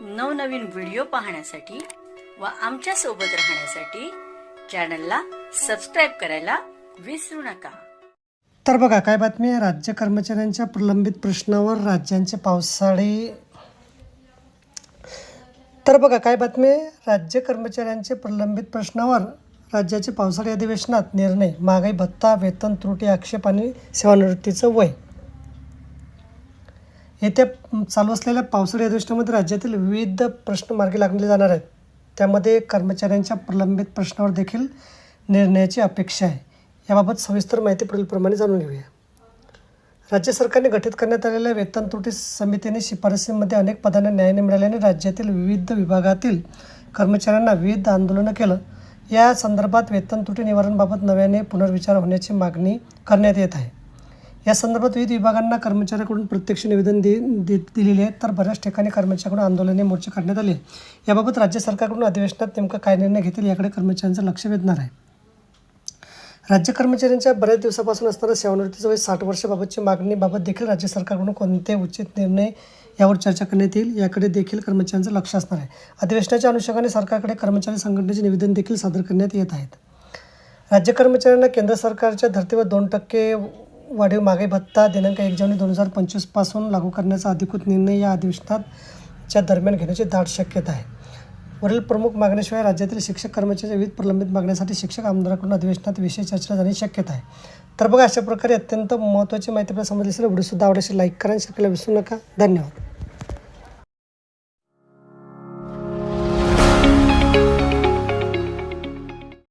नवनवीन व्हिडिओ पाहण्यासाठी व आमच्यासोबत राहण्यासाठी चॅनलला सबस्क्राईब करायला विसरू नका. तर बघा काय बातमी आहे? राज्य कर्मचाऱ्यांच्या प्रलंबित प्रश्नावर राज्यांचे पावसाळे. तर बघा काय बातमी आहे? राज्य कर्मचाऱ्यांचे प्रलंबित प्रश्नावर राज्याचे पावसाळी अधिवेशनात निर्णय महागाई भत्ता वेतन त्रुटी आक्षेप आणि सेवानिवृत्तीचं वय. येत्या चालू असलेल्या पावसाळी अधिवेशनामध्ये राज्यातील विविध प्रश्न मार्गी लागले जाणार आहेत. त्यामध्ये कर्मचाऱ्यांच्या प्रलंबित प्रश्नावर देखील निर्णयाची अपेक्षा आहे. याबाबत सविस्तर माहिती पुढीलप्रमाणे जाणून घेऊया. राज्य सरकारने गठीत करण्यात आलेल्या वेतन त्रुटी समितीने शिफारसीमध्ये अनेक पदांना न्याय मिळाल्याने राज्यातील विविध विभागातील कर्मचाऱ्यांना विविध आंदोलनं केलं. या संदर्भात वेतन त्रुटी निवारणबाबत नव्याने पुनर्विचार होण्याची मागणी करण्यात येत आहे. या संदर्भात विविध विभागांना कर्मचाऱ्याकडून प्रत्यक्ष निवेदन दे दिलेले आहे तर बऱ्याच ठिकाणी कर्मचाऱ्याकडून आंदोलने मोर्चे काढण्यात आले. याबाबत राज्य सरकारकडून अधिवेशनात नेमका काय निर्णय घेतील याकडे कर्मचाऱ्यांचं लक्ष वेधणार आहे. राज्य कर्मचाऱ्यांच्या बऱ्याच दिवसापासून असणाऱ्या सेवानिवृत्तीचं वय साठ वर्षाबाबतची मागणीबाबत देखील राज्य सरकारकडून कोणते उचित निर्णय यावर चर्चा करण्यात येईल याकडे देखील कर्मचाऱ्यांचं लक्ष असणार आहे. अधिवेशनाच्या अनुषंगाने सरकारकडे कर्मचारी संघटनेचे निवेदन देखील सादर करण्यात येत आहेत. राज्य कर्मचाऱ्यांना केंद्र सरकारच्या धर्तीवर दोन टक्के वाढीव मागे भत्ता दिनांक एक जानेवारी दोन हजार पंचवीसपासून लागू करण्याचा अधिकृत निर्णय या अधिवेशनाच्या दरम्यान घेण्याची दाट शक्यता आहे. वरील प्रमुख मागण्याशिवाय राज्यातील शिक्षक कर्मचाऱ्यांच्या विविध प्रलंबित मागण्यासाठी शिक्षक आमदाराकडून अधिवेशनात विषय चर्चा जाण्याची शक्यता आहे. तर बघा अशा प्रकारे अत्यंत महत्त्वाची माहिती आपल्याला समजली असेल व्हिडिओसुद्धा आवडेल लाईक करा शक्यला शेअर करायला विसरू नका. धन्यवाद.